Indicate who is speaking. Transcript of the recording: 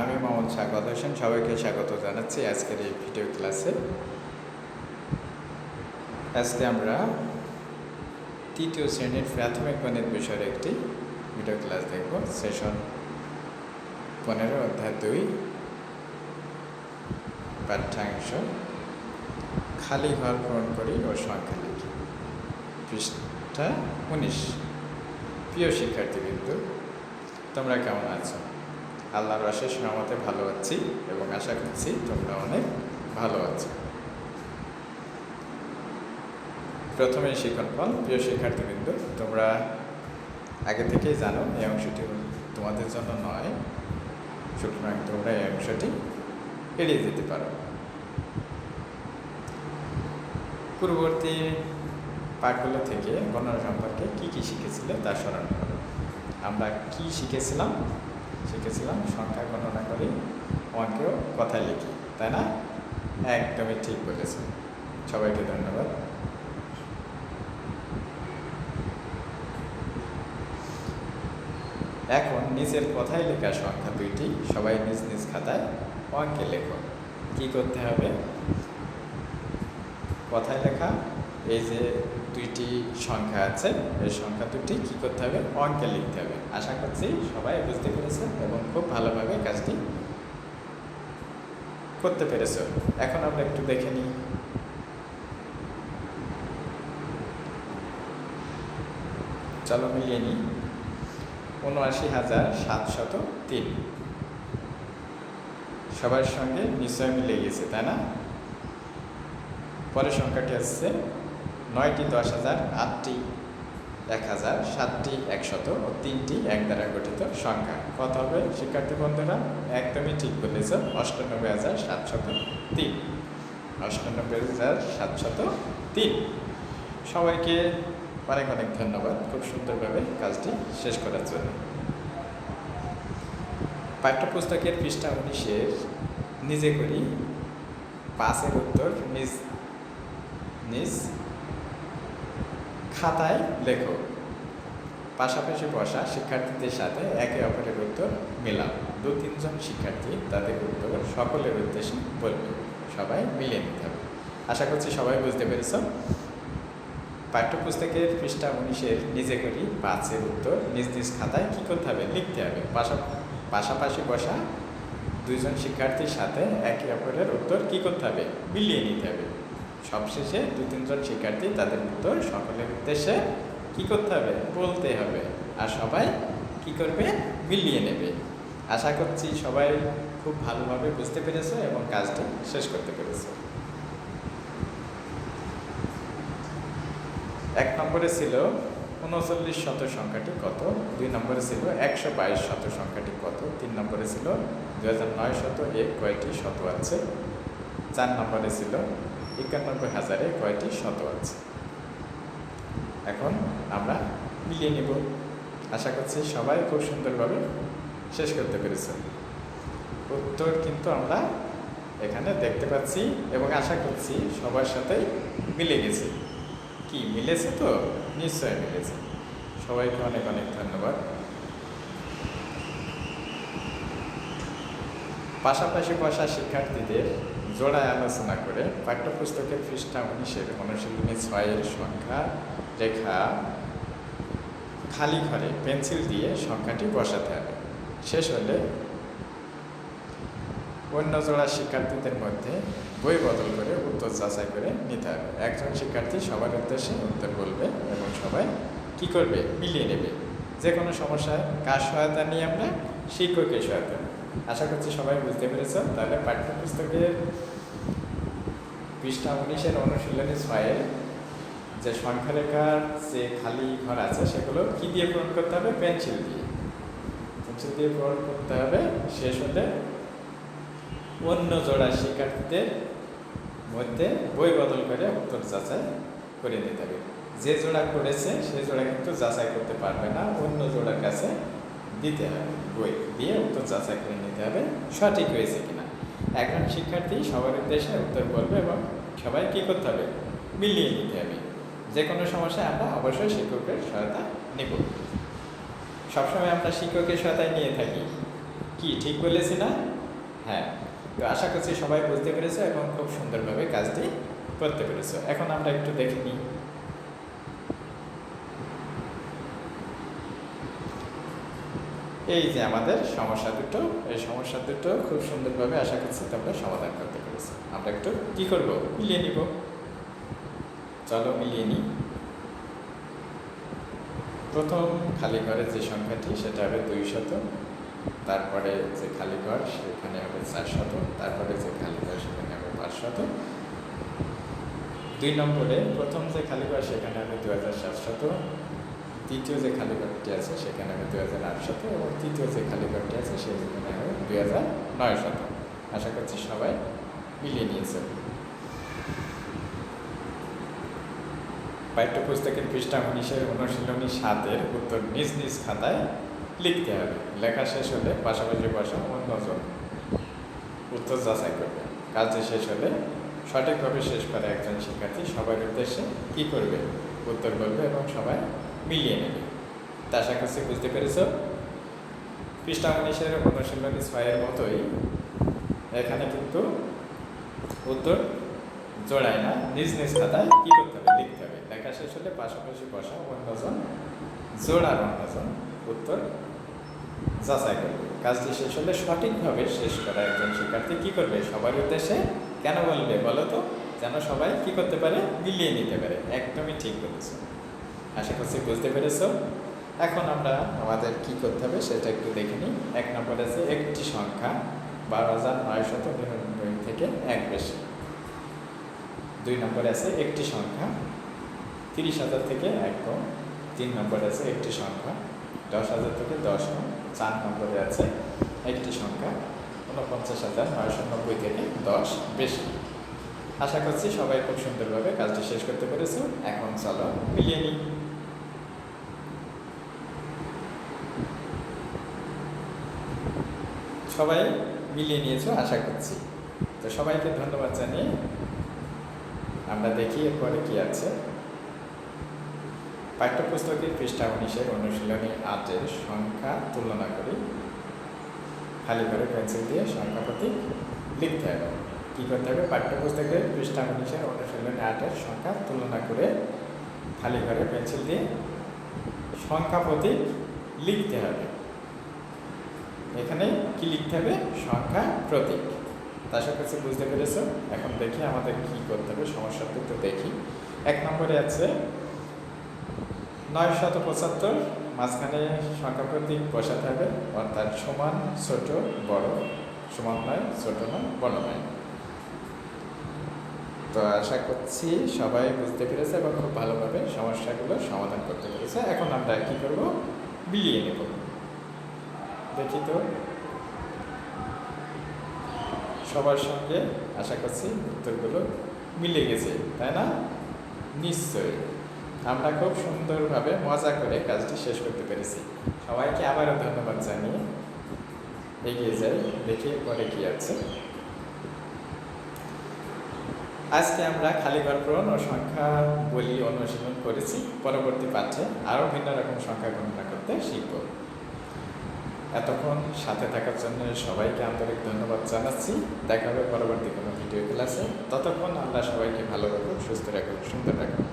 Speaker 1: আমি মোহাম্মদ স্বাগত হোসেন, সবাইকে স্বাগত জানাচ্ছি আজকের এই ভিডিও ক্লাসে। আজকে আমরা তৃতীয় শ্রেণির প্রাথমিক গণিত বিষয়ের একটি ভিডিও ক্লাস দেখব। সেশন পনেরো, অধ্যায় দুই, পাঠ্যাংশ, খালি ঘর পূরণ করি ও সংখ্যা লিখি। পৃষ্ঠা উনিশ। প্রিয় শিক্ষার্থীবৃন্দ তোমরা কেমন আছো? আল্লাহর অশেষ রহমতে ভালো আছি এবং আশা করছি তোমরা অনেক ভালো আছো। প্রথমে শিক্ষণ প্রিয় শিক্ষার্থীবৃন্দ, তোমরা আগে থেকেই জানো এই অংশটি তোমাদের জন্য নয়, সুতরাং তোমরা এই অংশটি এড়িয়ে যেতে পারো। পূর্ববর্তী পাঠগুলো থেকে গণনা সম্পর্কে কি কি শিখেছিলে তা স্মরণ করো। আমরা কি শিখেছিলাম? শিখেছিলাম সংখ্যা গণনা করি, অঙ্কেও কথা লিখি, তাই না? একদমই ঠিক বলেছ সবাইকে ধন্যবাদ। এখন নিজের কথায় লেখা সংখ্যা দুইটি, সবাই নিজ নিজ খাতায় অঙ্কে লেখো। কি করতে হবে? কথায় লেখা, এই যে দুইটি সংখ্যা আছে। এই সংখ্যা দুটি কী করতে হবে? অঙ্কে লিখতে হবে। আশা করছি সবাই বুঝতে পেরেছে এবং খুব ভালোভাবে কাজটি করতে পেরেছ। এখন আমরা একটু দেখে নিই। চলো মিলিয়ে নিই। উনআশি হাজার সাতশত তিন। সবার সঙ্গে নিশ্চয় মিলে গেছে, তাই না? পরের সংখ্যাটি আসছে নয়টি দশ হাজার আটটি এক হাজার সাতটি একশত ও তিনটি এক দ্বারা গঠিত সংখ্যা। কত হবে শিক্ষার্থী বন্ধুরা? একদমই ঠিক বলেছ অষ্টানব্বই হাজার সাতশত তিন। অষ্টানব্বই হাজার সাতশত তিন। সবাইকে অনেক অনেক ধন্যবাদ, খুব সুন্দরভাবে কাজটি শেষ করার জন্য। পাঠ্যপুস্তকের পৃষ্ঠা উনিশের, নিজে করি। পাঁচের উত্তর নিজ নিজ খাতায় লেখো। পাশাপাশি বসা শিক্ষার্থীদের সাথে একে অপরের উত্তর মেলাও। দু, তিনজন শিক্ষার্থী তাদের উত্তর সকলের উদ্দেশ্যে বলবে। সবাই মিলিয়ে নিতে হবে। আশা করছি সবাই বুঝতে পেরেছ। পাঠ্যপুস্তকের পৃষ্ঠা উনিশের নিজে করি পাঁচের উত্তর নিজ নিজ খাতায় কী করতে হবে? লিখতে হবে। পাশা, পাশাপাশি বসা দুইজন শিক্ষার্থীর সাথে একে অপরের উত্তর কী করতে হবে? মিলিয়ে নিতে হবে। সবশেষে দু তিনজন শিক্ষার্থী তাদের উত্তর সকলের উদ্দেশ্যে কী করতে হবে? বলতে হবে। আর সবাই কি করবে? মিলিয়ে নেবে। আশা করছি সবাই খুব ভালোভাবে বুঝতে পেরেছে এবং কাজটি শেষ করতে পেরেছে। এক নম্বরে ছিল উনচল্লিশ শত সংখ্যাটি কত? দুই নম্বরে ছিল একশো বাইশ শত সংখ্যাটি কত? তিন নম্বরে ছিল দু হাজার নয় শত এক কয়টি শত আছে? চার নম্বরে ছিল একানব্বই হাজারে কয়টি শত আছে? এখন আমরা মিলিয়ে নিব। আশা করছি সবাই খুব সুন্দরভাবে শেষ করতে পেরেছে উত্তর কিন্তু আমরা এখানে দেখতে পাচ্ছি এবং আশা করছি সবার সাথে মিলে গেছে। কি, মিলেছে তো? নিশ্চয় মিলেছে। সবাইকে অনেক অনেক ধন্যবাদ। পাশাপাশি বসা শিক্ষার্থীদের জোড়ায় আলোচনা করে পাঠ্যপুস্তকের পৃষ্ঠা উনিশের অনুশীলনী ছয়ের সংখ্যা রেখা খালি ঘরে পেন্সিল দিয়ে সংখ্যাটি বসাতে হবে। শেষ হলে অন্য জোড়া শিক্ষার্থীদের মধ্যে বই বদল করে উত্তর যাচাই করে নিতে হবে। একজন শিক্ষার্থী সবার উদ্দেশ্যে উত্তর বলবে এবং সবাই কি করবে? মিলিয়ে নেবে। যে কোনো সমস্যায় কার সহায়তা নিয়ে আমরা শিক্ষকের সহায়তা আশা করছি সবাই বুঝতে পেরেছ তাহলে পাঠ্যপুস্তকের পৃষ্ঠা উনিশের অনুশীলনী ছয়ে যে সংখ্যারেখার যে খালি ঘর আছে, সেগুলো কি দিয়ে পূরণ করতে হবে? পেন্সিল দিয়ে। পেন্সিল দিয়ে পূরণ করতে হবে। শেষ হলে অন্য জোড়া শিক্ষার্থীদের মধ্যে বই বদল করে উত্তর যাচাই করে নিতে হবে। যে জোড়া করেছে, সে জোড়া কিন্তু যাচাই করতে পারবে না। অন্য জোড়ার কাছে দিতে হবে বই দিয়ে উত্তর যাচাই করে নিতে হবে। সঠিক হয়েছে কিনা। একজন শিক্ষার্থী সবার উদ্দেশ্যে উত্তর বলবে এবং সবাই কী করতে হবে? মিলিয়ে নিতে হবে। যে কোনো সমস্যায় আমরা অবশ্যই শিক্ষকের সহায়তা নেব। সবসময় আমরা শিক্ষকের সহায়তায় নিয়ে থাকি। কি ঠিক বলেছি না? হ্যাঁ। তো আশা করছি সবাই বুঝতে পেরেছ এবং খুব সুন্দরভাবে কাজটি করতে পেরেছ। এখন আমরা একটু দেখে নিই। এই যে আমাদের সমস্যা দুটো, এই সমস্যা দুটো খুব সুন্দরভাবে আশা করছি তোমরা সমাধান করতে পেরেছ। আমরা একটু কি করব? মিলিয়ে নিব। চলো মিলিয়ে নিই। প্রথম খালি ঘরের যে সংখ্যাটি, সেটা হবে দুই শত তারপরে যে খালি ঘর, সেখানে হবে চার শত তারপরে যে খালি ঘর, সেখানে হবে পাঁচ শত দুই নম্বরে প্রথম যে খালি ঘর, সেখানে হবে দু হাজার সাতশত। দ্বিতীয় যে খালি ঘরটি আছে, সেখানে হবে দু হাজার আটশত এবং তৃতীয় যে খালি ঘরটি আছে সেখানে হবে দুই হাজার নয় শত আশা করছি সবাই মিলিয়ে নিয়েছে। পাঠ্যপুস্তকের পৃষ্ঠা উনিশের অনুশীলনী সাতের উত্তর নিজ নিজ খাতায় লিখতে হবে। লেখা শেষ হলে পাশাপাশি বসা, অন্যজন উত্তর যাচাই করবে। কাজটি শেষ হলে সঠিকভাবে শেষ করে একজন শিক্ষার্থী, সবার উদ্দেশ্যে কী করবে, উত্তর বলবে এবং সবাই মিলিয়ে নেবে। তা আশা করছি বুঝতে পেরেছ? পৃষ্ঠা উনিশের অনুশীলনী ছয়ের মতোই এখানে কিন্তু উত্তর জোড়ায় না, নিজ নিজ খাতায় কী করতে হবে? লিখতে হবে। লেখা শেষ হলে পাশাপাশি বসা অন্যজন জোড়ার অন্যজন উত্তর যাচাই করবে। কাজটি শেষ হলে সঠিকভাবে শেষ করা একজন শিক্ষার্থী কী করবে? সবার উদ্দেশ্যে কেন বলবে বলো তো? যেন সবাই কী করতে পারে? মিলিয়ে নিতে পারে। একদমই ঠিক বলেছ। আশা করছি বুঝতে পেরেছ। এখন আমরা আমাদের কি করতে হবে সেটা একটু দেখে নিই। এক নম্বর আছে একটি সংখ্যা বারো হাজার নয়শত নিরানব্বই থেকে এক বেশি। দুই নম্বরে আছে একটি সংখ্যা তিরিশ হাজার থেকে এক কম। তিন নম্বরে আছে একটি সংখ্যা দশ হাজার থেকে দশ কম। চার নম্বরে আছে একটি সংখ্যা ঊনপঞ্চাশ হাজার নয়শো নব্বই থেকে দশ বেশি। আশা করছি সবাই খুব সুন্দরভাবে কাজটি শেষ করতে পেরেছ। এখন চলো মিলিয়ে নিই। সবাই মিলিয়ে নিয়েছো, আশা করছি। তো সবাইকে ধন্যবাদ জানিয়ে আমরা দেখি এরপরে কি আছে। পাঠ্যপুস্তকের পৃষ্ঠা উনিশের অনুশীলনী আটের সংখ্যা তুলনা করি। খালি করে পেন্সিল দিয়ে সংখ্যা প্রতীক লিখতে হবে। কী করতে হবে? পাঠ্যপুস্তকের পৃষ্ঠা উনিশের অনুশীলনী আটের সংখ্যা তুলনা করে খালি ঘরে পেন্সিল দিয়ে সংখ্যা প্রতীক লিখতে হবে। এখানে কি লিখতে হবে? সংখ্যা, প্রতীক। আশা করছি বুঝতে পেরেছ। এখন দেখি আমাদের কি করতে হবে সমস্যা তো দেখি। এক নম্বরে আছে, নয় শত পঁচাত্তর, মাঝখানে সংখ্যা, প্রতীক বসাতে হবে, অর্থাৎ সমান ছোট, বড়। সমান নয়, ছোট নয়, বড় নয়। তো আশা করছি সবাই বুঝতে পেরেছে এবং খুব ভালোভাবে সমস্যাগুলো সমাধান করতে পেরেছে। এখন আমরা কি করব? বিলিয়ে নেব। দেখি তো সবার সঙ্গে আশা করছি উত্তরগুলো মিলে গেছে, তাই না? নিশ্চয়ই। আমরা খুব সুন্দরভাবে মজা করে কাজটি শেষ করতে পেরেছি। সবাইকে আবারও ধন্যবাদ জানিয়ে এগিয়ে যাই, দেখি পরে কি আছে। আজকে আমরা খালি ঘর পূরণ ও সংখ্যা বলি অনুশীলন করেছি। পরবর্তী পাঠে আরও ভিন্ন রকম সংখ্যা গণনা করতে শিখব। এতক্ষণ সাথে থাকার জন্য সবাইকে আন্তরিক ধন্যবাদ জানাচ্ছি। দেখা হবে পরবর্তী কোনো ভিডিও ক্লাসে। ততক্ষণ আমরা সবাইকে ভালো রাখুন, সুস্থ রাখুন, সুন্দর রাখুন।